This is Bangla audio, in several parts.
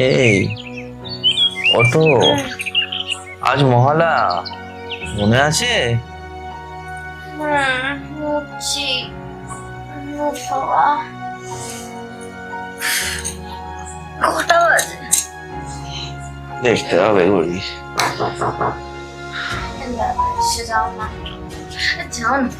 এই অটো? আজ মহালা মনে আছে? বাজে? দেখতে হবে যাও না। যাও না।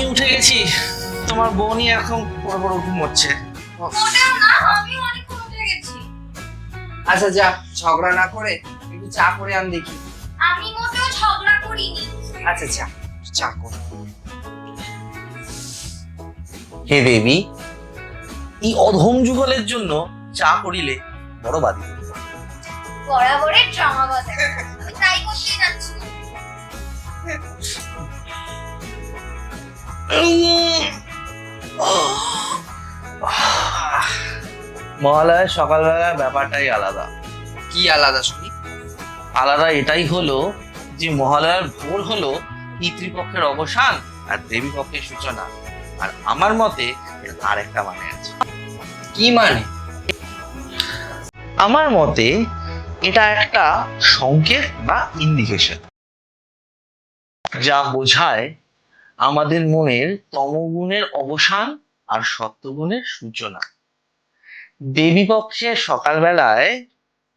আমি উঠে গেছি। তোমার বোনই এখন বড় বড় ঘুমোচ্ছে আচ্ছা যা ঝগড়া না করে একটু চা করে আন দেখি। আমি মোটেও ঝগড়া করিনি। আচ্ছা চা চা কর। হে দেবী এই অধম যুগলের জন্য চা করিলে বড় বাদি বরাবরের ড্রামা আমি তাই করতেই যাচ্ছি। মহালয়ের সকালবেলার ব্যাপারটাই আলাদা। কি আলাদা শুনি? আলাদা এটাই হলো যে মহালয়ার ভোর হলো পিতৃপক্ষের অবসান আর দেবী পক্ষের সূচনা। আর আমার মতে এর আর একটা মানে আছে। কি মানে? আমার মতে এটা একটা সংকেত বা ইন্ডিকেশন যা বোঝায় আমাদের মনের তমগুণের অবসান আর সত্যগুণের সূচনা। দেবী পক্ষের সকালবেলায়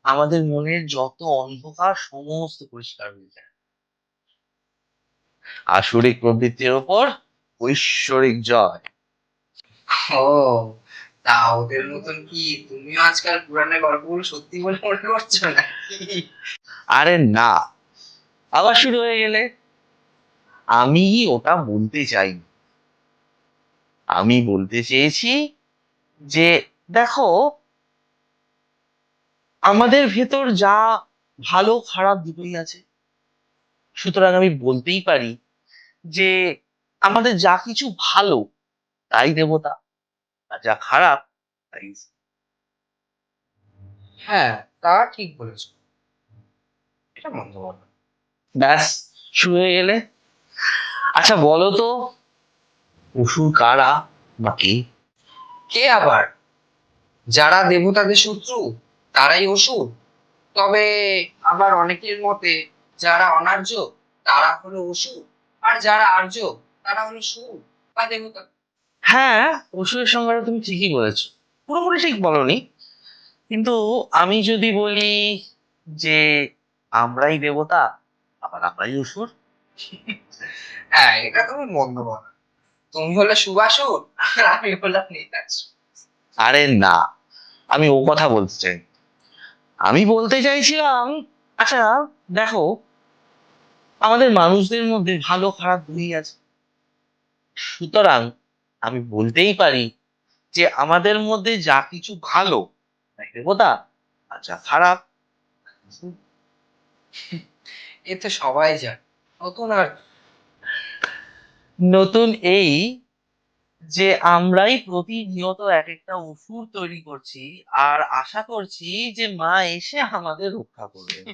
আমাদের মনের যত অন্ধকার সমস্ত পরিষ্কার হয়ে যায়। আসরিক প্রবৃত্তির ওপর ঐশ্বরিক জয়। ও তা ওদের মতন কি তুমিও আজকাল পুরাণের গল্পগুলো সত্যি বলে মনে করছ না আরে না। আবার শুরু হয়ে গেলে আমি ওটা বলতে চাইনি। আমি বলতে চেয়েছি যে দেখো আমাদের ভেতর যা ভালো খারাপ দুটোই আছে। সুতরাং আমি বলতেই পারি যে আমাদের যা কিছু ভালো তাই দেবতা আর যা খারাপ তাই হ্যাঁ তা ঠিক বলেছ। এটা মন্দ ব্যাস শুরু হয়ে গেলে আচ্ছা বলো তো অসুর কারা বা কে? কে আবার? যারা দেবতাদের শত্রু তারাই অসুর। তবে আবার অনেকের মতে যারা অনার্য তারা হলো অসুর। আর যারা আর্য তারা হলো সুর বা দেবতা। হ্যাঁ অসুরের সংজ্ঞাটা তুমি ঠিকই বলেছ। পুরোপুরি ঠিক বলনি। কিন্তু আমি যদি বলি যে আমরাই দেবতা আবার আমরাই অসুর? হ্যাঁ এটা তুমি মন্দ বলো তুমি হলে সুবাসুর আর আমি হলাম নেতাসুর আরে না আমি ও কথা বলতে চাই। আমি বলতে চাইছিলাম আচ্ছা দেখো আমাদের মানুষদের মধ্যে ভালো খারাপ দুই আছে। সুতরাং আমি বলতেই পারি যে আমাদের মধ্যে যা কিছু ভালো দেবতা যা খারাপ এ তো সবাই জানে নতুন আর নতুন এই যে আমরাই প্রতিনিয়ত এক একটা ওষুধ তৈরি করছি আর আশা করছি যে মা এসে আমাদের রক্ষা করবে।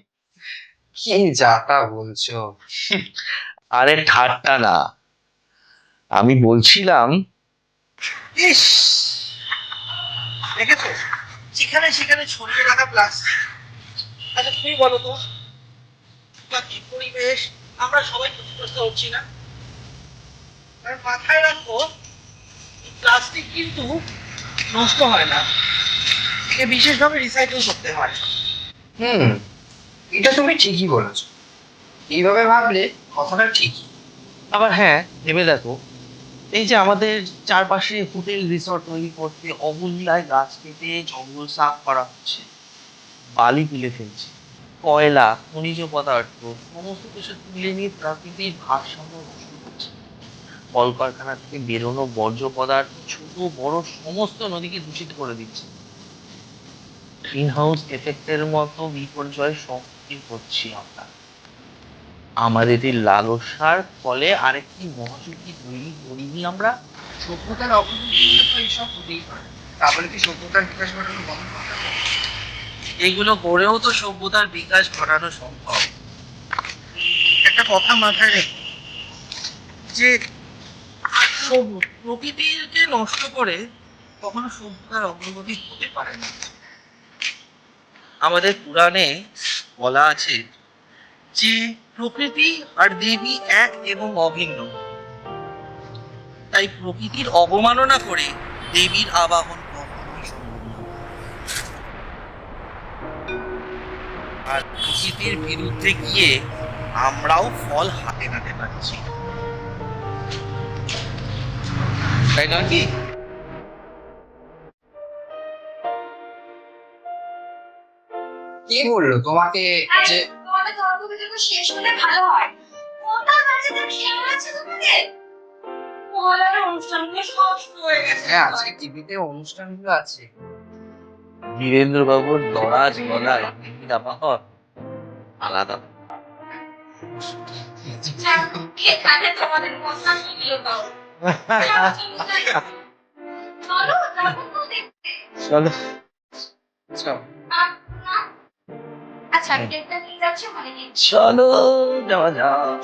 কি যাতা বলছো। আরে ঠাট্টা না। আমি বলছিলাম, ইস! দেখেছ? যেখানে সেখানে ছড়িয়ে রাখা প্লাস্টিক আচ্ছা তুমি বলো তো পরিবেশ? আমরা সবাই ক্ষতিগ্রস্ত হচ্ছি না? আর মাথায় রাখো প্লাস্টিক কিন্তু নষ্ট হয় না। একে বিশেষভাবে রিসাইকেল করতে হয়। হুম এটা তুমি ঠিকই বলেছ। এইভাবে ভাবলে কথাটা ঠিকই। আবার হ্যাঁ ভেবে দেখো এই যে আমাদের চারপাশে হোটেল রিসর্ট তৈরি করতে অবহেলায় গাছ কেটে জঙ্গল সাফ করা হচ্ছে। বালি তুলে ফেলছে। কয়লা খনিজ পদার্থ সমস্ত কিছু তুলে নিয়ে প্রাকৃতিক ভারসাম্য নষ্ট কলকারখানা থেকে বেরোনো বর্জ্য পদার্থ ছোট, বড় সমস্ত নদীকে দূষিত করে দিচ্ছে। গ্রিন হাউস এফেক্টের মতো বিপর্যয় সম্মুখীন হচ্ছি আমরা। আমাদের এই লালসার ফলে আরেকটি মহাশক্তি তৈরি করিনি আমরা। সভ্যতার অগ্রগতি তো এইসব হতেই পারে। তারপরে কি সভ্যতার বিকাশ ঘটানো বন্ধ? এগুলো করেও তো সভ্যতার বিকাশ ঘটানো সম্ভব। একটা কথা মাথায় রেখো যে সব- প্রকৃতিকে নষ্ট করে কখনো সভ্যতার অগ্রগতি হতে পারে না। আমাদের পুরাণে বলা আছে যে, প্রকৃতি আর দেবী এক এবং অভিন্ন। তাই প্রকৃতির অবমাননা করে দেবীর আবাহন কখনোই সম্ভব না। আর প্রকৃতির বিরুদ্ধে গিয়ে আমরাও ফল হাতে নাতে পারছি তাই নয় কি? কে বলল? তোমাকে যে তোমাদের গল্প কিন্তু শেষ হলে ভালো হয়। কোনটা বাচ্চাদের খেয়াল আছে তোমাদের? মহালয়ার অনুষ্ঠানগুলো সব শুরু হয়ে গেছে। হ্যাঁ আজকে টিভিতে অনুষ্ঠানগুলো আছে। বীরেন্দ্র বাবুর দরাজ গলায় আলাদা। এখানে তোমাদের কথা শুনলো তাও চলো। যাব তো দেখতে চলো? আচ্ছা ডেটটা নিয়ে যাচ্ছে মানে চলো যাওয়া যাক।